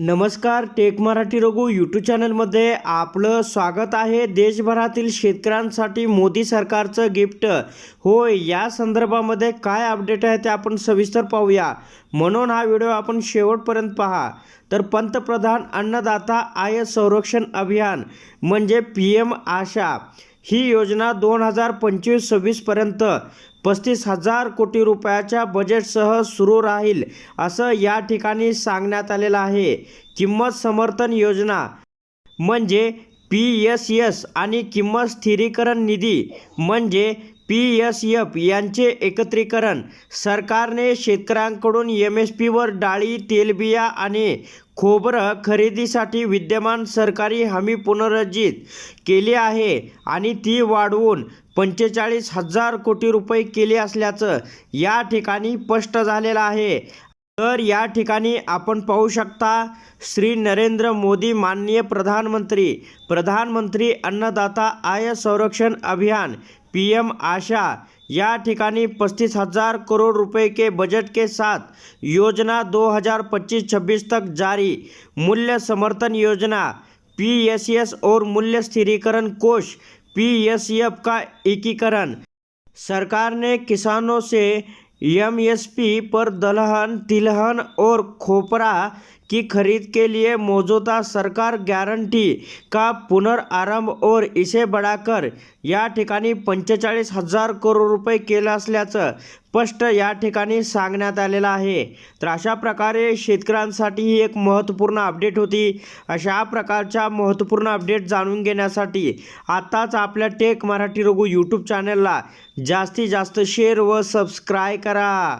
नमस्कार take Marathi Raghu YouTube चॅनलमध्ये आपलं स्वागत आहे. देशभरातील शेतकऱ्यांसाठी मोदी सरकारचं गिफ्ट. होय या संदर्भामध्ये काय अपडेट आहे ते आपण सविस्तर पाहूया. म्हणून हा व्हिडिओ आपण शेवटपर्यंत पहा. तर पंतप्रधान अन्नदाता आय संरक्षण अभियान म्हणजे पी एम आशा ही योजना दोन हजार पंचवीस सव्वीसपर्यंत पस्तीस हजार कोटी रुपयाच्या बजेटसह सुरू राहील असं या ठिकाणी सांगण्यात आलेलं आहे. किंमत समर्थन योजना म्हणजे पी एस एस आणि किंमत स्थिरीकरण निधी म्हणजे पी एस एफ यांचे एकत्रीकरण. सरकारने शेतकऱ्यांकडून एम एस पीवर डाळी तेलबिया आणि खोबरं खरेदीसाठी विद्यमान सरकारी हमी पुनरुज्जित केली आहे आणि ती वाढवून पंचेचाळीस हजार कोटी रुपये केली असल्याचं या ठिकाणी स्पष्ट झालेलं आहे. तर या ठिकाणी आपण पाहू शकता, श्री नरेंद्र मोदी माननीय प्रधानमंत्री प्रधानमंत्री अन्नदाता आय संरक्षण अभियान, पी एम आशा, या ठिकाणी पस्तीस हज़ार करोड़ रुपए के बजट के साथ योजना 2025-26 तक जारी, मूल्य समर्थन योजना, पी एस एस और मूल्य स्थिरीकरण कोष, पी एस एफ़ का एकीकरण। सरकार ने किसानों से यम एस पी पर दलहन तिलहन और खोपरा की खरीद के लिए मौजूदा सरकार गारंटी का पुनर्आरंभ और इसे बढ़ाकर या ठिकाणी पंचेचाळीस हजार करोड रुपये केलं असल्याचं स्पष्ट या ठिकाणी सांगण्यात आलेलं आहे. तर अशा प्रकारे शेतकऱ्यांसाठी ही एक महत्त्वपूर्ण अपडेट होती. अशा प्रकारच्या महत्त्वपूर्ण अपडेट जाणून घेण्यासाठी आत्ताच आपल्या टेक मराठी रघु यूट्यूब चॅनलला जास्तीत जास्त शेअर व सबस्क्राय करा.